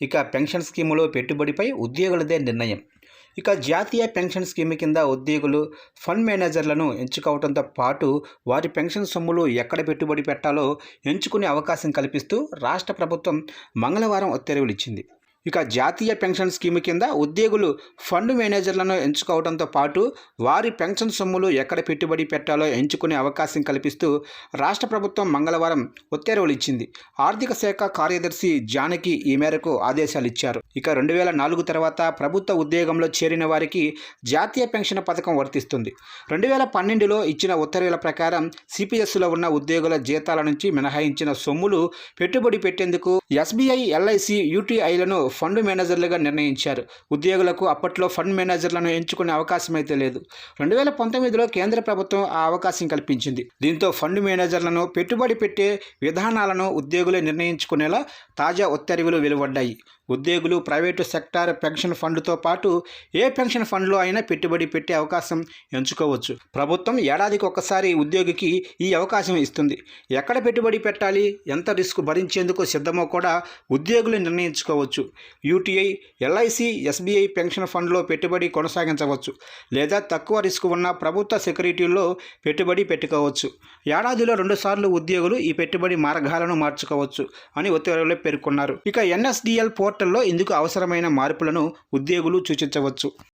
ఇక పెన్షన్ స్కీములో పెట్టుబడిపై ఉద్యోగులదే నిర్ణయం. ఇక జాతీయ పెన్షన్ స్కీమ్ కింద ఉద్యోగులు ఫండ్ మేనేజర్లను ఎంచుకోవడంతో పాటు వారి పెన్షన్ సొమ్ములు ఎక్కడ పెట్టుబడి పెట్టాలో ఎంచుకునే అవకాశం కల్పిస్తూ రాష్ట్ర ప్రభుత్వం మంగళవారం ఉత్తర్వులు ఇచ్చింది. ఇక జాతీయ పెన్షన్ స్కీమ్ కింద ఉద్యోగులు ఫండ్ మేనేజర్లను ఎంచుకోవడంతో పాటు వారి పెన్షన్ సొమ్ములు ఎక్కడ పెట్టుబడి పెట్టాలో ఎంచుకునే అవకాశం కల్పిస్తూ రాష్ట్ర ప్రభుత్వం మంగళవారం ఉత్తర్వులు ఇచ్చింది ఆర్థిక శాఖ కార్యదర్శి జానకి ఈ మేరకు ఆదేశాలు ఇచ్చారు ఇక రెండు వేల నాలుగు తర్వాత ప్రభుత్వ ఉద్యోగంలో చేరిన వారికి జాతీయ పెన్షన్ పథకం వర్తిస్తుంది. రెండు వేల పన్నెండులో ఇచ్చిన ఉత్తర్వుల ప్రకారం సిపిఎస్లో ఉన్న ఉద్యోగుల జీతాల నుంచి మినహాయించిన సొమ్ములు పెట్టుబడి పెట్టేందుకు ఎస్బీఐ ఎల్ఐసి యూటీఐలను ఫండ్ మేనేజర్లుగా నిర్ణయించారు. ఉద్యోగులకు అప్పట్లో ఫండ్ మేనేజర్లను ఎంచుకునే అవకాశం అయితే లేదు. రెండు వేల పంతొమ్మిదిలో కేంద్ర ప్రభుత్వం ఆ అవకాశం కల్పించింది. దీంతో ఫండ్ మేనేజర్లను పెట్టుబడి పెట్టే విధానాలను ఉద్యోగులే నిర్ణయించుకునేలా తాజా ఉత్తర్వులు వెలువడ్డాయి. ఉద్యోగులు ప్రైవేటు సెక్టార్ పెన్షన్ ఫండ్తో పాటు ఏ పెన్షన్ ఫండ్లో అయినా పెట్టుబడి పెట్టే అవకాశం ఎంచుకోవచ్చు. ప్రభుత్వం ఏడాదికి ఒక్కసారి ఉద్యోగికి ఈ అవకాశం ఇస్తుంది. ఎక్కడ పెట్టుబడి పెట్టాలి ఎంత రిస్క్ భరించేందుకు సిద్ధమో కూడా ఉద్యోగులు నిర్ణయించుకోవచ్చు. యూటీఐ ఎల్ఐసి ఎస్బీఐ పెన్షన్ ఫండ్లో పెట్టుబడి కొనసాగించవచ్చు లేదా తక్కువ రిస్క్ ఉన్న ప్రభుత్వ సెక్యూరిటీల్లో పెట్టుబడి పెట్టుకోవచ్చు. ఏడాదిలో రెండుసార్లు ఉద్యోగులు ఈ పెట్టుబడి మార్గాలను మార్చుకోవచ్చు అని ఉత్తర్వుల్లో పేర్కొన్నారు. ఇక ఎన్ఎస్డిఎల్ పోర్టల్లో ఇందుకు అవసరమైన మార్పులను ఉద్యోగులు సూచించవచ్చు.